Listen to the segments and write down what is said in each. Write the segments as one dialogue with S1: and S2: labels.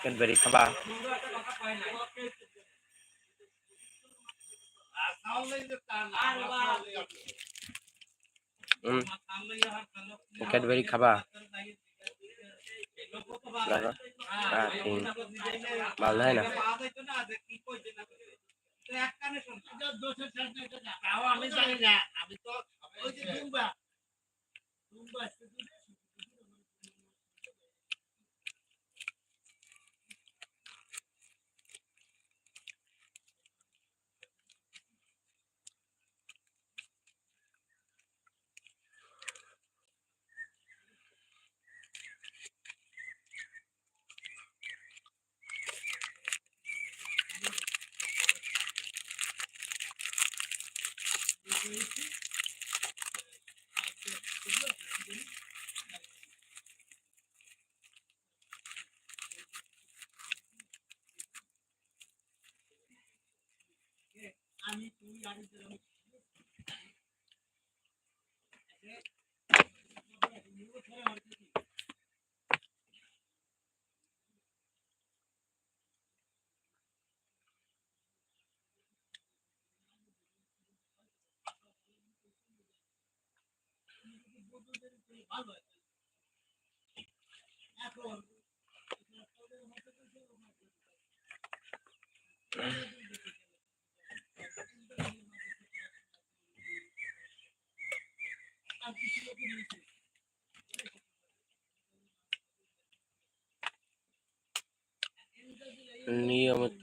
S1: เป็นบริษัทบ้าอืมแค
S2: ดเบอรี่ขับบ้าแล้
S1: วก็อ่า
S2: ทีมมาเลยนะ
S1: আমি তো ওই যে আমি তুই আমি ভালো এখন
S2: নিয়মিত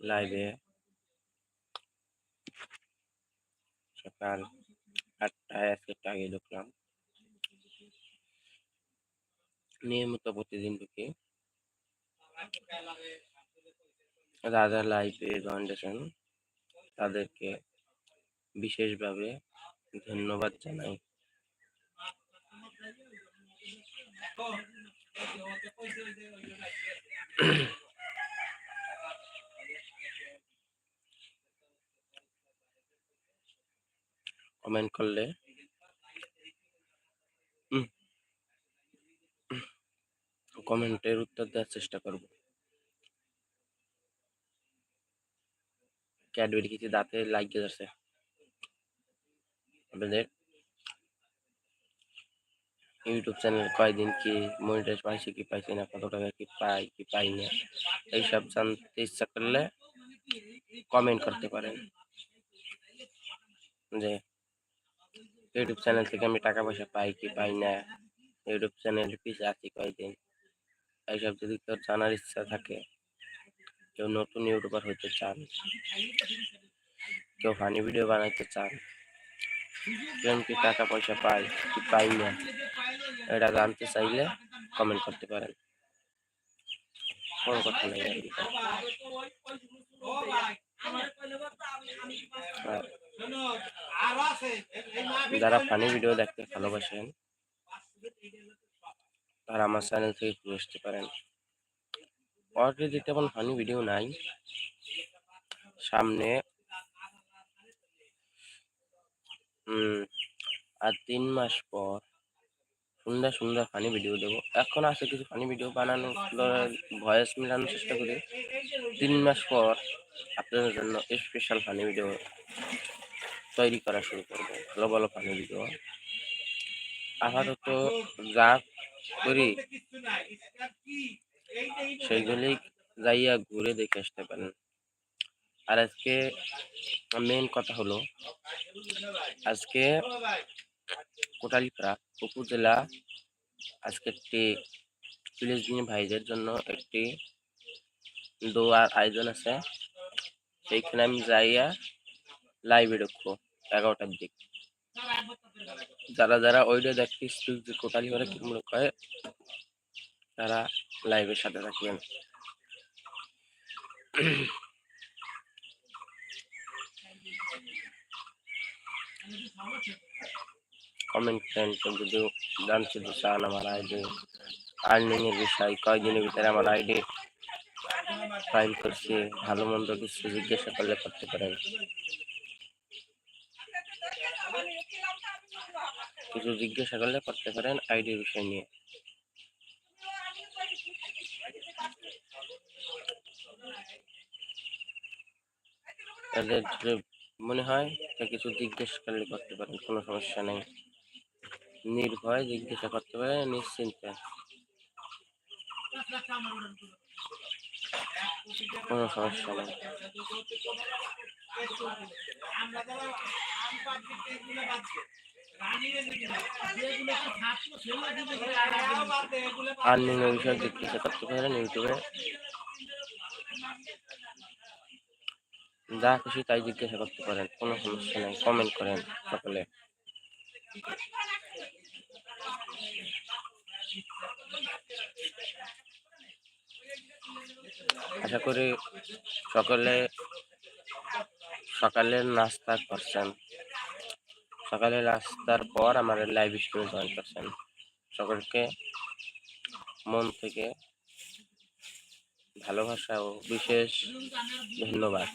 S2: লাইভে সকাল আটটায় আজকে আগে ঢুকলাম। নিয়মিত প্রতিদিন ঢুকি। রাজা লাইভ ফাউন্ডেশন তাদেরকে বিশেষভাবে ধন্যবাদ জানাই। কমেন্ট করলে। কমেন্টের উত্তর দেওয়ার চেষ্টা করব। ক্যাডবেরি কিছু দাঁতে লাগিয়ে যাচ্ছে আপনাদের ইউটিউব চ্যানেল কয়দিন কি মনিটাইজ পাইছি কি পাইছি না কত টাকা কি পাই কি পাই না এইসব জানতে ইচ্ছা করলে কমেন্ট করতে পারেন যে ইউটিউব চ্যানেল থেকে আমি টাকা পয়সা পাই কি পাই না ইউটিউব চ্যানেল পিছিয়ে আছি কয়দিন এইসব যদি কেউ জানার ইচ্ছা থাকে কেউ নতুন ইউটিউবার হতে চান কেউ ফানি ভিডিও বানাইতে চান কেউ কি টাকা পয়সা পাই, কি পাই না, এটা জানতে চাইলে কমেন্ট করতে পারেন। কোনো কথা নেই
S1: মা
S2: যারা ফানি ভিডিও দেখতে ভালোবাসেন, তারা আমার চ্যানেল থেকে ঘুরে আসতে পারেন। অলরেডি তেমন ফানি ভিডিও নাই। সামনে আর তিন মাস পর সুন্দর সুন্দর ফানি ভিডিও দেবো। এখন আছে কিছু ফানি ভিডিও বানানো ভয়েস মেলানোর চেষ্টা করি। তিন মাস পর আপনাদের জন্য স্পেশাল ফানি ভিডিও তৈরি করা শুরু করব ভালো ভালো ফানি ভিডিও আপাতত যা করি সেইগুলি যাইয়া ঘুরে দেখে আসতে পারেন। আর আজকে মেন কথা হলো আজকে কোটালীপাড়া উপজেলা আজকে একটি ফিলিস্তিনি ভাইদের জন্য একটি দোয়ার আয়োজন আছে। সেইখানে আমি যাইয়া লাইভে ঢুকবো এগারোটার দিক। যারা যারা ওইটা দেখতে ইচ্ছুক যে কোটালীপাড়া কি মনে করে, তারা লাইভের সাথে থাকবেন। কমেন্ট যদি জানতে চান আমার আইডি আর্নিং এর বিষয় কয়দিনের ভিতরে আমার আইডি ফাইল করছি, ভালো মন্দ কিছু জিজ্ঞাসা করলে করতে পারেন। কিছু জিজ্ঞাসা করলে করতে পারেন আইডির বিষয় নিয়ে। তাদের মনে হয় তা কিছু জিজ্ঞেস করলে করতে পারেন, কোনো সমস্যা নেই। নির্ভয় জিজ্ঞাসা করতে পারেন নিশ্চিন্তে। কোনো সমস্যা নেই। আর্নিং বিষয়ে জিজ্ঞাসা করতে পারেন, ইউটিউবে যা খুশি তাই জিজ্ঞাসা করতে পারেন, কোনো সমস্যা নেই কমেন্ট করেন সকলে। আশা করি সকলে সকালের নাস্তা করছেন। সকালে নাস্তার পর আমার লাইভ স্ট্রিমে জয়েন করছেন। সকলকে মন থেকে ভালোবাসা ও বিশেষ ধন্যবাদ।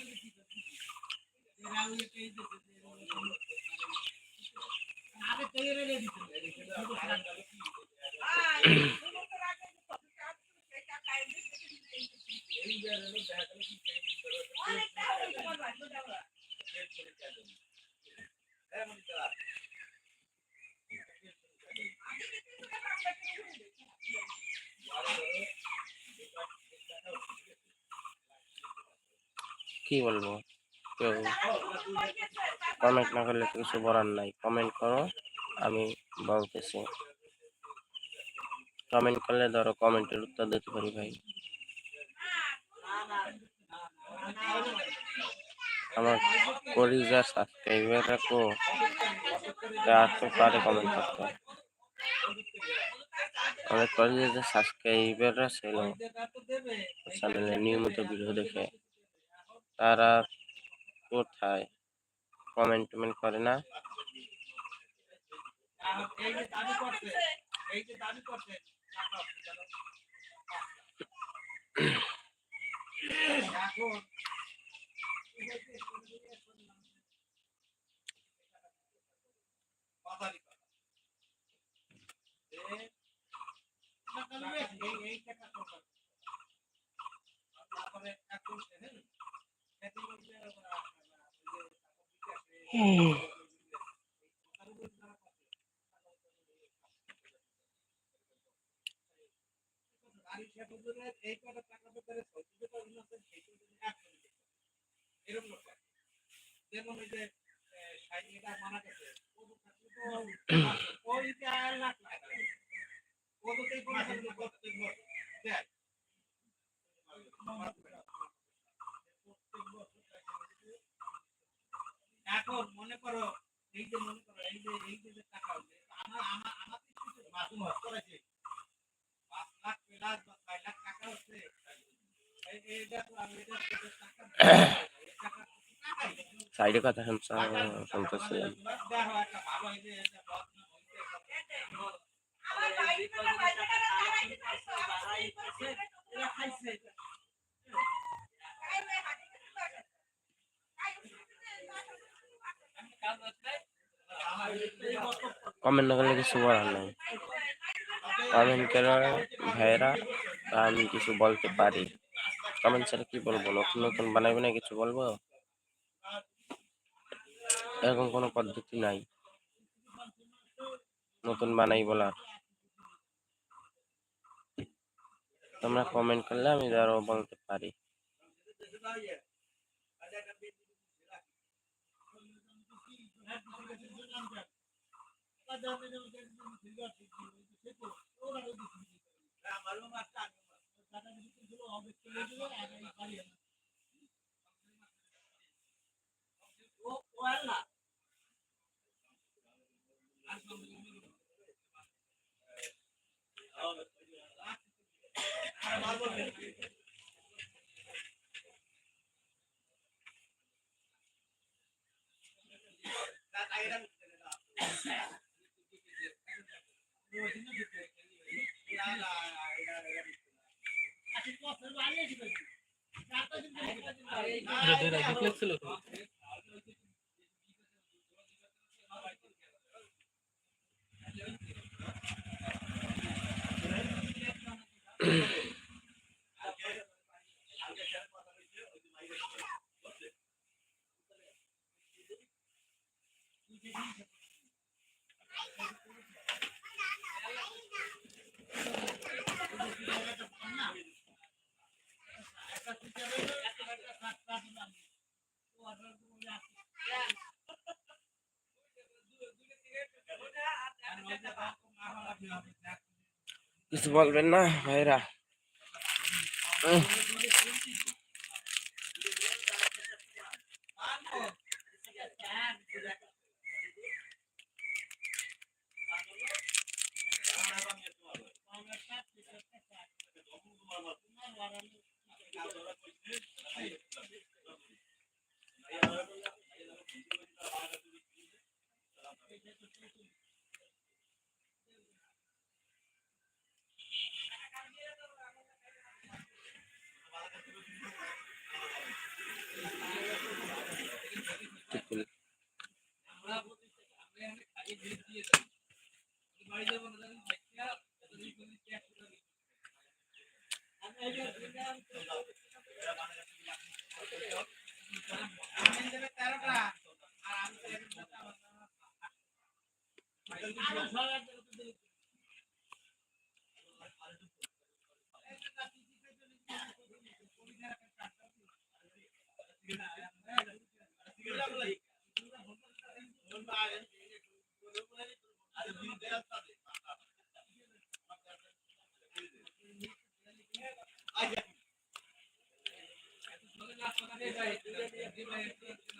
S2: কি বলব কেউ কমেন্ট না করলে তো কিছু বলার নাই। কমেন্ট করো, আমি বলতেছি। কমেন্ট করলে ধরো কমেন্টের উত্তর দিতে পারি ভাই। আমার কলিজা সাবস্ক্রাইবার রাখো আর তো পারে কমেন্ট করতে। আমার কলিজা সাবস্ক্রাইবাররা ছিল চ্যানেলে নিয়মিত ভিডিও দেখে। তারা কোথায় কমেন্ট টমেন্ট করে না।
S1: 嗯 এখন মনে করো এই যে মনে করো এই যে এই যে টাকা আমার আমার আমার কিছু মাসুম করেছে। পাঁচ লাখ প্লাস বা ছয় লাখ টাকা হচ্ছে। এইটা তো আমি এটা এটা টাকা এই টাকা টাকাই
S2: সাইডে কথা শুনছ শুনতেছি।
S3: আমার ভাই কোনো ভাই টাকা লাগাইতে পারছ
S1: এরা খাইছে
S2: কমেন্ট না করলে কিছু বলার নাই। কমেন্ট কেন ভাইয়েরা? আমি কিছু বলতে পারি। কমেন্ট ছাড়া কি বলব? নতুন নতুন বানাইবে না কিছু বলব? এরকম কোনো পদ্ধতি নাই। নতুন বানাই বলার। তোমরা কমেন্ট করলে আমি আরও বলতে পারি। আমারও মাছ লেখছিল বলবেন না ভাইরা? Tupul.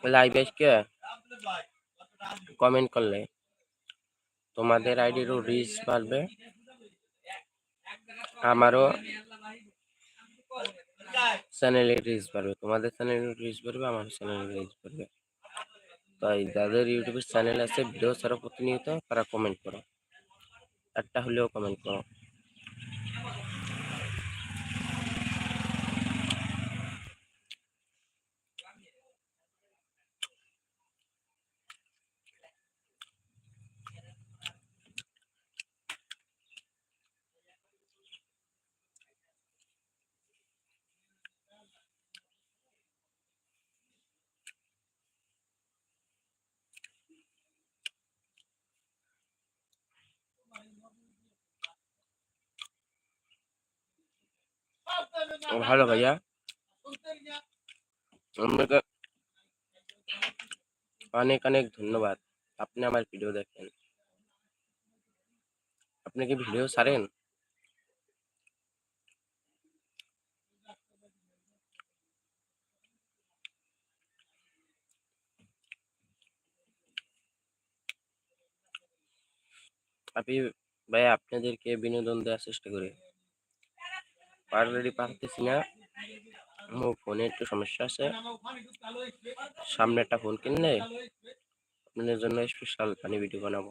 S2: লাইভ আজকে কমেন্ট করলে তোমাদের আইডিরও রিচ বাড়বে আমারও চ্যানেলে রিচ বাড়বে তোমাদের চ্যানেলে রিচ বাড়বে আমার চ্যানেলে রিচ বাড়বে তাই যাদের ইউটিউবের চ্যানেল আছে, ভিডিও ছাড়া প্রতিনিয়ত তারা কমেন্ট করো। একটা হলেও কমেন্ট করো। ও, ভালো ভাইয়া আপনাকে অনেক অনেক ধন্যবাদ আপনি আমার ভিডিও দেখেন আপনি কি ভিডিও ছাড়েন আমি ভাই আপনাদেরকে বিনোদন দেওয়ার চেষ্টা করি অলরেডি পারতেছি না। আমার ফোনে একটু সমস্যা আছে। সামনে একটা ফোন কিনলে আপনাদের জন্য স্পেশাল পানি ভিডিও বানাবো।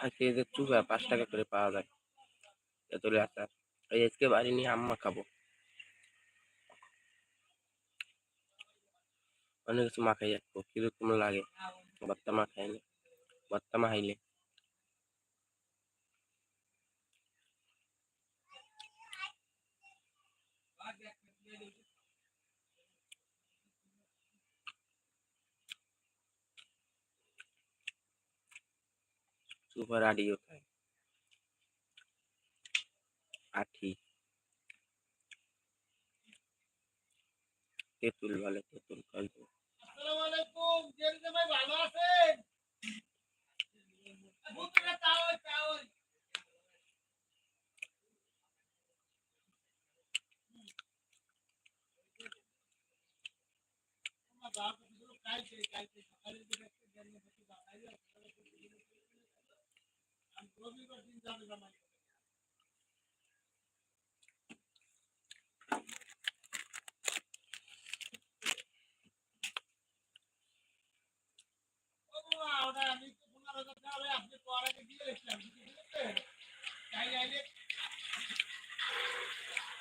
S4: আজকে এদের চুপা পাঁচ টাকা করে পাওয়া যায় তেঁতুল আচার এই আজকে বাড়ি নিয়ে আম্মা খাব। অনেক কিছু মাখাই যাব কীরকম লাগে। ভর্তা মাখাইলে ভর্তা মাখাইলে सुपर ऑडियो होता है आठी तेतुल वाले तेतुल कल
S1: রবিবার দিন যাবে জামাই ওটা আমি তো পনেরো হাজার টাকা হলে আপনি তো আর আগে দিয়ে রেখেছিলাম বুঝলেন তাই আইলে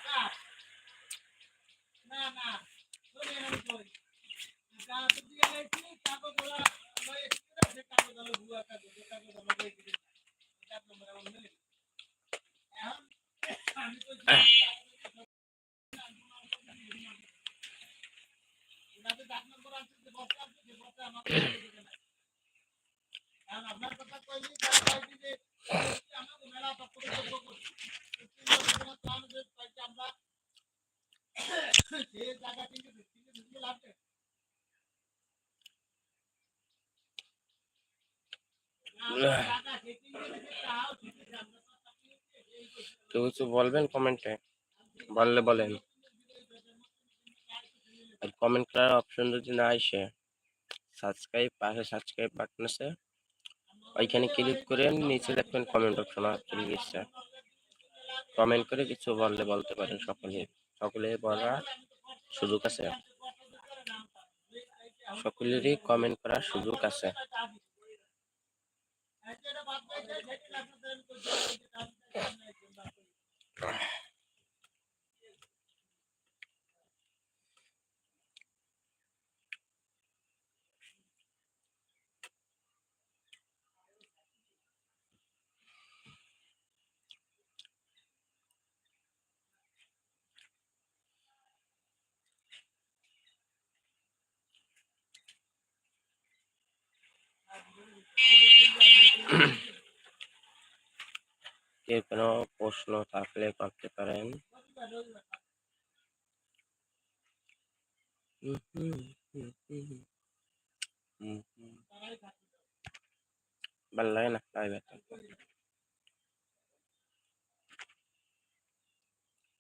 S1: কাট। না না ধরে আমি কই কাগজ দিয়ে রেখেছি কাগজ ওরা লয়ে এসেছিল সে কাগজ হলো ভুয়া কাগজ যে কাগজ আমার রেখে দিয়েছি চার নম্বর আমার মেলে এখন আমি তো ওনাদের চার নম্বর আছে যে বস্তা আছে যে বস্তা আমাকে দিতে না কারণ আপনার কথা কইলি তারা কইলি যে আমাকে মেলা পক্ষ থেকে যোগ্য করছি আমাদের কয়েকটা আমরা যে জায়গা থেকে থেকে ঢুকে লাভ নেই। আমরা জায়গা সেটিং করে রেখে তাও ঠিক আছে আমরা তো চাকরি হচ্ছে, এই করছি।
S4: কেউ কিছু বলবেন কমেন্টে বললে বলেন। আর কমেন্ট করার অপশন যদি না আসে সাবস্ক্রাইব পাশে সাবস্ক্রাইব বাটন আছে। ওইখানে ক্লিক করে নিচে দেখবেন কমেন্ট অপশন চলে গেছে কমেন্ট করে কিছু বললে বলতে পারেন সকলে। সকলে বলার সুযোগ আছে। সকলেরই কমেন্ট করার সুযোগ আছে।
S1: Mm-hmm.
S4: কেউ কোনো প্রশ্ন থাকলে করতে পারেন। ভালো লাগে না লাইভ